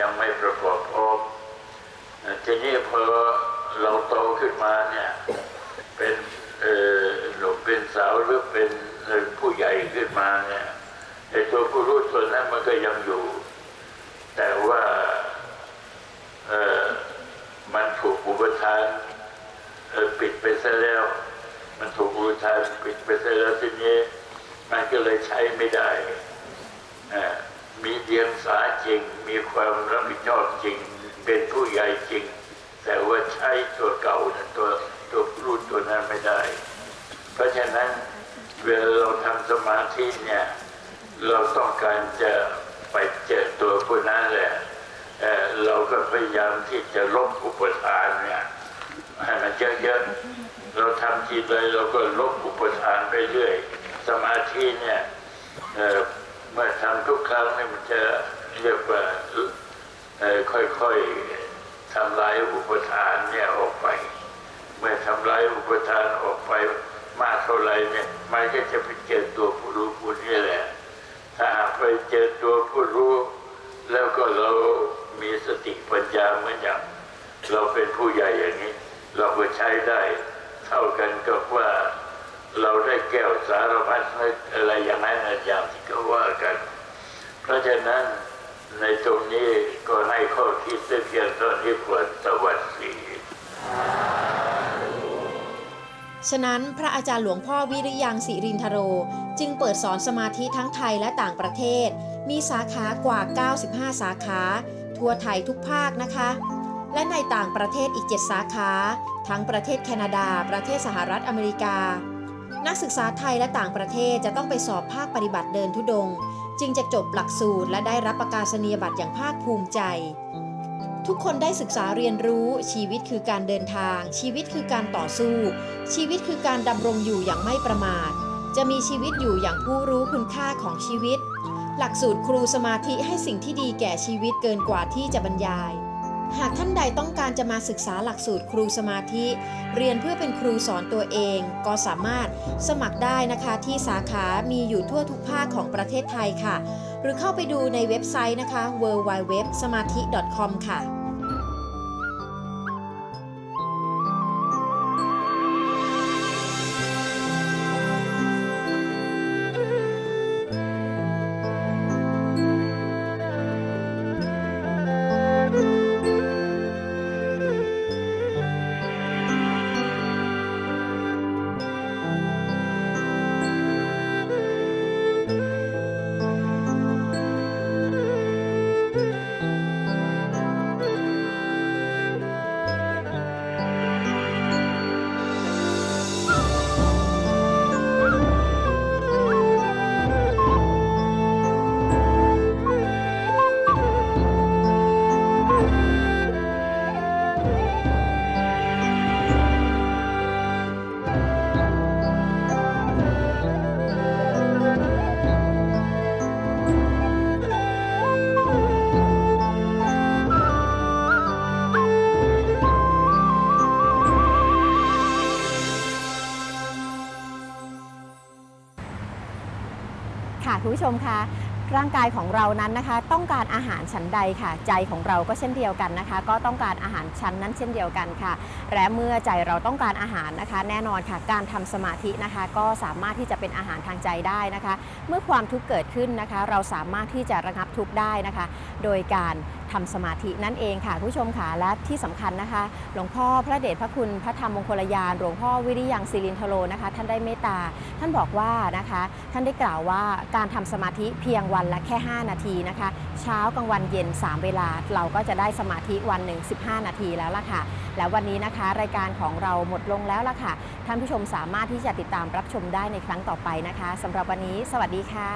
ยังไม่ประกอบพร้อมทีนี้พอเราโตขึ้นมาเนี่ย เป็นเออหนุ่มเป็นสาวหรือเป็นผู้ใหญ่ขึ้นมาเนี่ยไอ้ตัวผู้รู้ตัวนั้นมันก็ยังอยู่ แต่ว่าเออมันถูกอุปทานปิดไปซะแล้ว มันถูกอุปทานปิดไปซะแล้วทีนี้ก็เลยใช้ไม่ได้เอ่อมีเดียงสาจริง มีความรับผิดชอบจริง เป็นผู้ใหญ่จริง แต่ว่าใช้ตัวเก่านั้นตัวตัวรุ่นตัวนั้นไม่ได้ เพราะฉะนั้นเวลาเราทำสมาธิเนี่ยเราต้องการจะไปเจอตัวผู้นั้นแหละเเราก็พยายามที่จะลบอุปทานเนี่ยให้มันเยอะๆเราทำจิตเลยเราก็ลบอุปทานไปเรื่อย สมาธิเนี่ยเมื่อทำทุกครั้งเนี่ยมันจะเรียกว่าค่อค่อยๆ ทำลายอุปทานเนี่ยออกไป เมื่อทำลายอุปทานออกไปมากเท่าไรเนี่ยมันก็จะไปเจอตัวผู้รู้ผู้นี้แหละ ถ้าหากไปเจอตัวผู้รู้ แล้วก็เรามีสติปัญญาเหมือนอย่าง เราเป็นผู้ใหญ่อย่างนี้ เราก็ใช้ได้เท่ากันกับว่าเราได้แก้วสารพัดอะไรอย่างนั้นอย่างที่เขาว่ากัน เพราะฉะนั้น ในตรงนี้ก็ให้ข้อคิดเพียงเท่านี้ควรสวัสดีฉะนั้นพระอาจารย์หลวงพ่อวิริยังสิรินทโร จึงเปิดสอนสมาธิทั้งไทยและต่างประเทศ มีสาขากว่า 95 สาขา ทั่วไทยทุกภาคนะคะ และในต่างประเทศอีก 7 สาขา ทั้งประเทศแคนาดา ประเทศสหรัฐอเมริกา นักศึกษาไทยและต่างประเทศจะต้องไปสอบภาคปฏิบัติเดินทุดงค์ จึงจะจบหลักสูตรและได้รับประกาศนียบัตรอย่างภาคภูมิใจ ทุกคนได้ศึกษาเรียนรู้ ชีวิตคือการเดินทาง ชีวิตคือการต่อสู้ ชีวิตคือการดำรงอยู่อย่างไม่ประมาท จะมีชีวิตอยู่อย่างผู้รู้คุณค่าของชีวิต หลักสูตรครูสมาธิให้สิ่งที่ดีแก่ชีวิตเกินกว่าที่จะบรรยาย หากท่านใดต้องการจะมาศึกษาหลักสูตรครูสมาธิ เรียนเพื่อเป็นครูสอนตัวเอง ก็สามารถสมัครได้นะคะที่สาขามีอยู่ทั่วทุกภาคของประเทศไทยค่ะ หรือเข้าไปดูในเว็บไซต์นะคะ w w w s m a t h i c o m ค่ะ คุณผู้ชมคะร่างกายของเรานั้นนะคะ ต้องการอาหารชั้นใดค่ะ ใจของเราก็เช่นเดียวกันนะคะ ก็ต้องการอาหารชั้นนั้นเช่นเดียวกันค่ะ และเมื่อใจเราต้องการอาหารนะคะ แน่นอนค่ะ การทำสมาธินะคะ ก็สามารถที่จะเป็นอาหารทางใจได้นะคะ เมื่อความทุกข์เกิดขึ้นนะคะ เราสามารถที่จะระงับทุกข์ได้นะคะ โดยการ ทำสมาธินั่นเองค่ะผู้ชมค่ะและที่สำคัญนะคะ หลวงพ่อพระเดชพระคุณพระธรรมมงคลยานหลวงพ่อวิริยังศิรินทโลนะคะ ท่านได้เมตตา ท่านบอกว่านะคะ ท่านได้กล่าวว่าการทำสมาธิเพียงวันละแค่ 5 นาทีนะคะ เช้ากลางวันเย็น 3 เวลา เราก็จะได้สมาธิวันหนึ่ง15 นาทีแล้วล่ะค่ะ แล้ววันนี้นะคะ รายการของเราหมดลงแล้วล่ะค่ะ ท่านผู้ชมสามารถที่จะติดตามรับชมได้ในครั้งต่อไปนะคะสำหรับวันนี้ สวัสดีค่ะ